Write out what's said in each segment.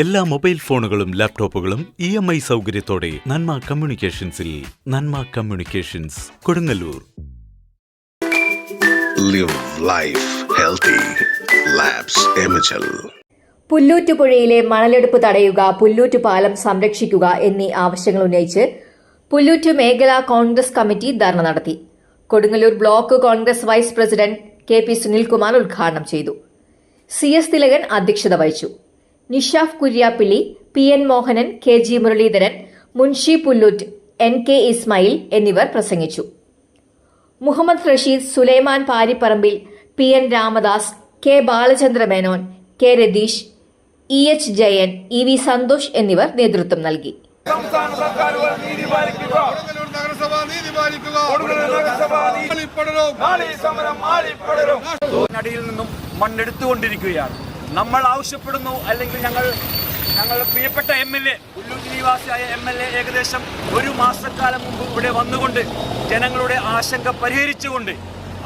എല്ലാ മൊബൈൽ ഫോണുകളും ലാപ്ടോപ്പുകളും ഇ എം ഐ സൗകര്യത്തോടെ നന്മ കമ്മ്യൂണിക്കേഷൻസിൽ Nanma communications Kodungallur. Live life healthy. പുല്ലൂറ്റുപുഴയിലെ മണലെടുപ്പ് തടയുക പുല്ലൂറ്റു പാലം സംരക്ഷിക്കുക എന്നീ ആവശ്യങ്ങൾ ഉന്നയിച്ച് പുല്ലൂറ്റു മേഖലാ കോൺഗ്രസ് കമ്മിറ്റി ധർണ നടത്തി. Kodungallur block Congress vice president K P Sunilkumar ഉദ്ഘാടനം ചെയ്തു. സി എസ് തിലകൻ അധ്യക്ഷത വഹിച്ചു. Nishaf Kuriappilly P N Mohanan K G Muraleedharan Munshi Pullut N K Ismail എന്നിവർ പ്രസംഗിച്ചു. Muhammad Rasheed Sulaiman Paripparambil P N Ramadas K Balachandra Menon K Ratheesh E H Jayan E V Santhosh എന്നിവർ നേതൃത്വം നൽകി. സംസ്ഥാന സർക്കാരുകൾ നീതി പാലിക്കുക. നഗരസഭ നീതി പാലിക്കുക സമരം നടിയിൽ നിന്നും മണ്ണെടുത്തുകൊണ്ടിരിക്കുകയാണ്. നമ്മൾ ആവശ്യപ്പെടുന്നു അല്ലെങ്കിൽ ഞങ്ങൾ ഞങ്ങളുടെ പ്രിയപ്പെട്ട എം എൽ എ ഉല്ലൂർ നിവാസിയായ എം എൽ എ ഏകദേശം ഒരു മാസക്കാലം മുമ്പ് ഇവിടെ വന്നുകൊണ്ട് ജനങ്ങളുടെ ആശങ്ക പരിഹരിച്ചുകൊണ്ട്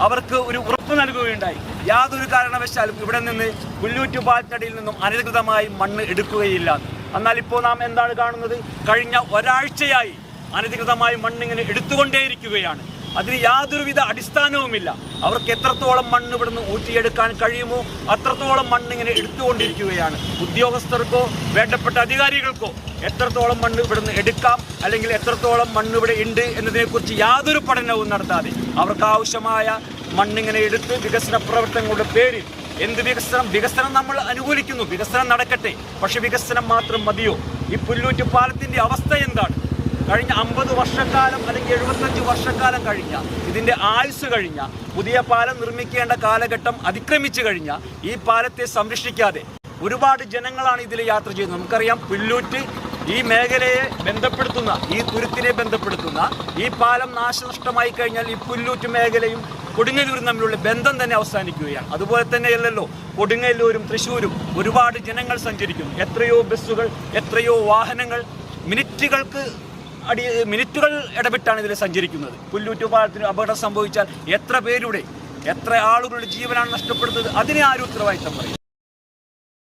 അവർക്ക് ഒരു ഉറപ്പ് നൽകുകയുണ്ടായി. യാതൊരു കാരണവശാലും ഇവിടെ നിന്ന് പുല്ലൂറ്റു പാൽത്തടിയിൽ നിന്നും അനധികൃതമായി മണ്ണ് എടുക്കുകയില്ല. എന്നാൽ ഇപ്പോൾ നാം എന്താണ് കാണുന്നത്? കഴിഞ്ഞ ഒരാഴ്ചയായി അനധികൃതമായി മണ്ണിങ്ങനെ എടുത്തുകൊണ്ടേയിരിക്കുകയാണ്. അതിന് യാതൊരുവിധ അടിസ്ഥാനവുമില്ല. അവർക്ക് എത്രത്തോളം മണ്ണ് ഇവിടുന്ന് ഊറ്റിയെടുക്കാൻ കഴിയുമോ അത്രത്തോളം മണ്ണ് ഇങ്ങനെ എടുത്തുകൊണ്ടിരിക്കുകയാണ്. ഉദ്യോഗസ്ഥർക്കോ വേണ്ടപ്പെട്ട അധികാരികൾക്കോ എത്രത്തോളം മണ്ണ് ഇവിടുന്ന് എടുക്കാം അല്ലെങ്കിൽ എത്രത്തോളം മണ്ണ് ഇവിടെ ഉണ്ട് എന്നതിനെക്കുറിച്ച് യാതൊരു പഠനവും നടത്താതെ അവർക്ക് ആവശ്യമായ മണ്ണിങ്ങനെ എടുത്ത് വികസന പ്രവർത്തനങ്ങളുടെ പേരിൽ എന്ത് വികസനം? വികസനം നമ്മൾ അനുകൂലിക്കുന്നു. വികസനം നടക്കട്ടെ. പക്ഷെ വികസനം മാത്രം മതിയോ? ഈ പുല്ലൂറ്റ് പാലത്തിന്റെ അവസ്ഥ എന്താണ്? കഴിഞ്ഞ അമ്പത് വർഷക്കാലം അല്ലെങ്കിൽ എഴുപത്തഞ്ച് വർഷക്കാലം കഴിഞ്ഞ ഇതിന്റെ ആയുസ് കഴിഞ്ഞ പുതിയ പാലം നിർമ്മിക്കേണ്ട കാലഘട്ടം അതിക്രമിച്ചു കഴിഞ്ഞ ഈ പാലത്തെ സംരക്ഷിക്കാതെ ഒരുപാട് ജനങ്ങളാണ് ഇതിൽ യാത്ര ചെയ്യുന്നത്. നമുക്കറിയാം പുല്ലൂറ്റ് ഈ മേഖലയെ ബന്ധപ്പെടുത്തുന്ന ഈ തുരുത്തിനെ ബന്ധപ്പെടുത്തുന്ന ഈ പാലം നാശനഷ്ടമായി കഴിഞ്ഞാൽ ഈ പുല്ലൂറ്റ് മേഖലയും കൊടുങ്ങല്ലൂരും തമ്മിലുള്ള ബന്ധം തന്നെ അവസാനിക്കുകയാണ്. അതുപോലെ തന്നെയല്ലല്ലോ കൊടുങ്ങല്ലൂരും തൃശ്ശൂരും ഒരുപാട് ജനങ്ങൾ സഞ്ചരിക്കുന്നു. എത്രയോ ബസ്സുകൾ എത്രയോ വാഹനങ്ങൾ മിനിറ്റുകൾക്ക് അടി മിനിറ്റുകൾ ഇടപെട്ടാണ് ഇതിൽ സഞ്ചരിക്കുന്നത്. പുല്ലൂറ്റു പാലത്തിന് അപകടം സംഭവിച്ചാൽ എത്ര പേരുടെ എത്ര ആളുകളുടെ ജീവനാണ് നഷ്ടപ്പെടുന്നത് അതിനെ ആരും ഉത്തരവാദിത്തം പറയും